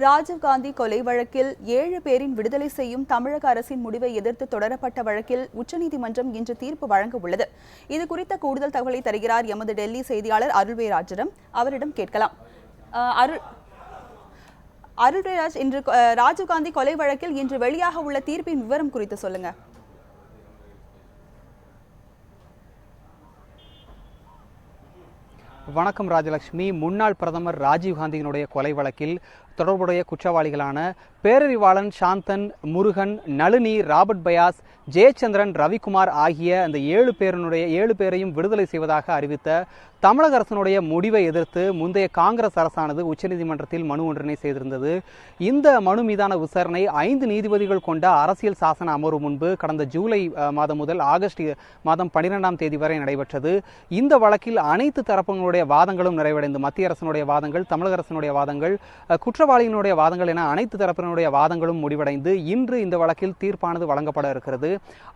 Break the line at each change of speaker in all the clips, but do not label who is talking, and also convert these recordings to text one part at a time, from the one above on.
ராஜீவ்காந்தி கொலை வழக்கில் ஏழு பேரின் விடுதலை செய்யும் தமிழக அரசின் முடிவை எதிர்த்து தொடரப்பட்ட வழக்கில் உச்சநீதிமன்றம் இன்று தீர்ப்பு வழங்க உள்ளது. இது குறித்த கூடுதல் தகவலை தருகிறார் எமது டெல்லி செய்தியாளர் அருள்வேராஜிடம் அவரிடம் கேட்கலாம். அருள் அருள்வேராஜ் இன்று ராஜீவ்காந்தி கொலை வழக்கில் இன்று வெளியாக உள்ள தீர்ப்பின் விவரம் குறித்து சொல்லுங்க.
வணக்கம் ராஜலட்சுமி. முன்னாள் பிரதமர் ராஜீவ்காந்தியினுடைய கொலை வழக்கில் தொடர்புடைய குற்றவாளிகளான பேரறிவாளன் சாந்தன் முருகன் நளினி ராபர்ட் பயாஸ் ஜெயச்சந்திரன் ரவிக்குமார் ஆகிய அந்த ஏழு பேரனுடைய ஏழு பேரையும் விடுதலை செய்வதாக அறிவித்த தமிழக அரசனுடைய முடிவை எதிர்த்து முந்தைய காங்கிரஸ் அரசானது உச்சநீதிமன்றத்தில் மனு ஒன்றினை செய்திருந்தது. இந்த மனு மீதான விசாரணை ஐந்து நீதிபதிகள் கொண்ட அரசியல் சாசன அமர்வு முன்பு கடந்த ஜூலை மாதம் முதல் ஆகஸ்ட் மாதம் பன்னிரெண்டாம் தேதி வரை நடைபெற்றது. இந்த வழக்கில் அனைத்து தரப்புகளுடைய வாதங்களும் நிறைவடைந்து மத்திய அரசனுடைய வாதங்கள் தமிழக அரசனுடைய வாதங்கள் குற்ற குற்றவாளியினுடைய வாதங்கள் என அனைத்து தரப்பினருடைய வாதங்களும் முடிவடைந்து இன்று இந்த வழக்கில் தீர்ப்பானது வழங்கப்பட இருக்கிறது.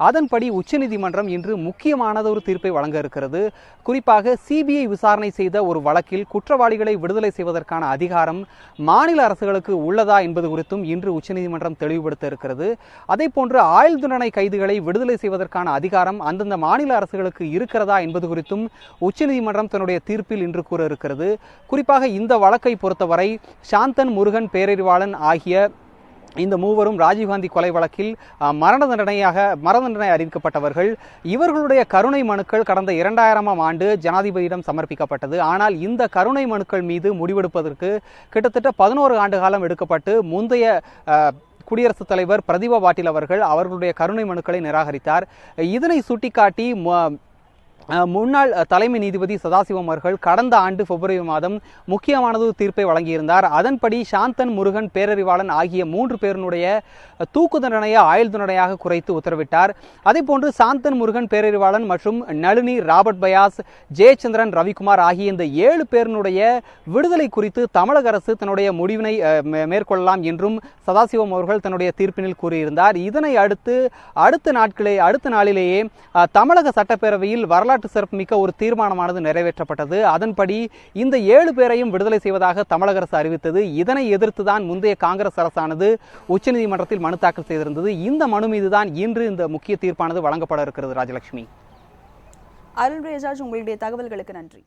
அதன்படி உச்சநீதிமன்றம் இன்று முக்கியமானது ஒரு தீர்ப்பை வழங்க இருக்கிறது. குறிப்பாக சிபிஐ விசாரணை செய்த ஒரு வழக்கில் குற்றவாளிகளை விடுதலை செய்வதற்கான அதிகாரம் மாநில அரசுகளுக்கு உள்ளதா என்பது குறித்தும் இன்று உச்சநீதிமன்றம் தெளிவுபடுத்த இருக்கிறது. அதே போன்று ஆயுள் தண்டனை கைதிகளை விடுதலை செய்வதற்கான அதிகாரம் அந்தந்த மாநில அரசுகளுக்கு இருக்கிறதா என்பது குறித்தும் உச்சநீதிமன்றம் தன்னுடைய தீர்ப்பில் இன்று கூற இருக்கிறது. குறிப்பாக இந்த வழக்கை பொறுத்தவரை சாந்தன் முருகன் பேரறிவாளன் ஆகிய இந்த மூவரும் ராஜீவ்காந்தி கொலை வழக்கில் மரண தண்டனையாக மரண தண்டனை அறிவிக்கப்பட்டவர்கள். இவர்களுடைய கருணை மனுக்கள் கடந்த இரண்டாயிரமாம் ஆண்டு ஜனாதிபதியிடம் சமர்ப்பிக்கப்பட்டது. ஆனால் இந்த கருணை மனுக்கள் மீது முடிவெடுப்பதற்கு கிட்டத்தட்ட பதினோரு ஆண்டு காலம் எடுக்கப்பட்டு முந்தைய குடியரசுத் தலைவர் பிரதிபா பாட்டீல் அவர்கள் அவர்களுடைய கருணை மனுக்களை நிராகரித்தார். இதனை சுட்டிக்காட்டி முன்னாள் தலைமை நீதிபதி சதாசிவம் அவர்கள் கடந்த ஆண்டு பிப்ரவரி மாதம் முக்கியமானது தீர்ப்பை வழங்கியிருந்தார். அதன்படி சாந்தன் முருகன் பேரறிவாளன் ஆகிய மூன்று பேருடைய தூக்கு தண்டனையை ஆயுள் தண்டனையாக குறைத்து உத்தரவிட்டார். அதே போன்று சாந்தன் முருகன் பேரறிவாளன் மற்றும் நளினி ராபர்ட் பயாஸ் ஜெயச்சந்திரன் ரவிக்குமார் ஆகிய இந்த ஏழு பேருடைய விடுதலை குறித்து தமிழக அரசு தன்னுடைய முடிவினை மேற்கொள்ளலாம் என்றும் சதாசிவம் அவர்கள் தன்னுடைய தீர்ப்பினில் கூறியிருந்தார். இதனை அடுத்து அடுத்த நாட்களே அடுத்த நாளிலேயே தமிழக சட்டப்பேரவையில் வரலாற்று சிறப்புமிக்க ஒரு தீர்மானமானது நிறைவேற்றப்பட்டது. அதன்படி இந்த ஏழு பேரையும் விடுதலை செய்வதாக தமிழக அரசு அறிவித்தது. இதனை எதிர்த்துதான் முந்தைய காங்கிரஸ் அரசானது உச்சநீதிமன்றத்தில் மனு தாக்கல் செய்திருந்தது. இந்த மனு மீதுதான் இன்று இந்த முக்கிய தீர்ப்பானது வழங்கப்பட இருக்கிறது ராஜலட்சுமி.
அருள்வேராஜ் உங்களுடைய தகவல்களுக்கு நன்றி.